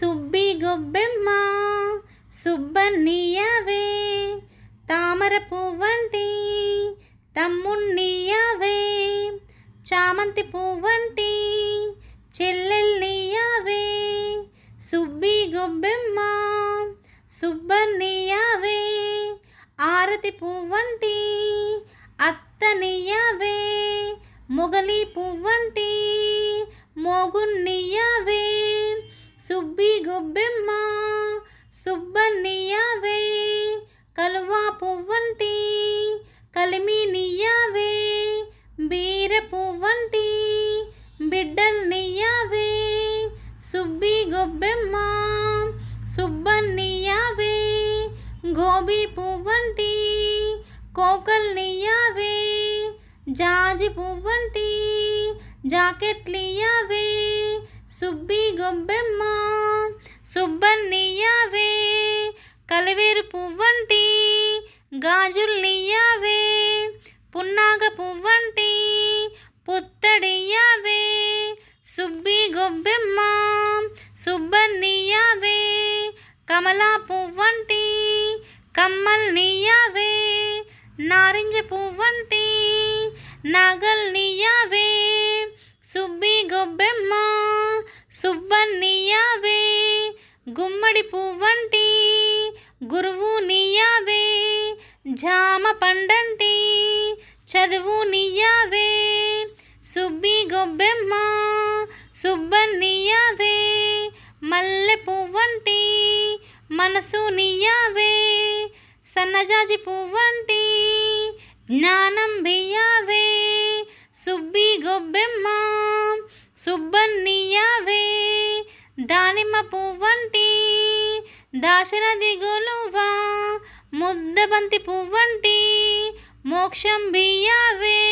సుబ్బి గొబ్బెమ్మ సుబ్బన్నీయవే. తామర పువ్వంటి తమ్ముణ్ణీయవే. చామంతి పువ్వంటి చెల్లెల్నియవే. సుబ్బి గొబ్బెమ్మ సుబ్బన్నీయవే. ఆరతి పువ్వంటి అత్తనియవే. మొగలి పువ్వంటి మోగున్నీయా సుబ్బి గొబ్బెమ్మ సుబ్బన్నీయవే కలువా పువ్వంటి కలిమినియవే బీర పువ్వంటి బిడ్డల్నియవే సుబ్బి గొబ్బెమ్మ సుబ్బన్నీయవే గోబీ పువ్వంటి కోకల్నియావే జాజి పువ్వంటి జాకెట్లియావే సుబ్బి గొబ్బెమ్మ సుబ్బన్నీయవే కలివేరు పువ్వంటి గాజుల్నియావే పున్నాగ పువ్వంటి పుత్తడియావే సుబ్బి గొబ్బెమ్మ సుబ్బన్నీయవే కమలా పువ్వంటి కమ్మల్నియావే నారింజ పువ్వంటి నాగల్నియవే సుబ్బి గొబ్బెమ్మ సుబ్బన్నీయావే గుమ్మడి పువ్వంటి గురువు నీయావే జామ పండంటి చదువు నీయావే సుబ్బి గొబ్బెమ్మ సుబ్బన్నీయావే మల్లె పువ్వంటి మనసు నీయావే సన్నజాజి పువ్వంటి జ్ఞానం బియ్యావే గొబ్బెమ్మ సుబ్బన్నీయవే దానిమ్మ పువ్వంటి దాశరథి గొలువా ముద్దబంతి పువ్వంటి మోక్షం బియ్యవే.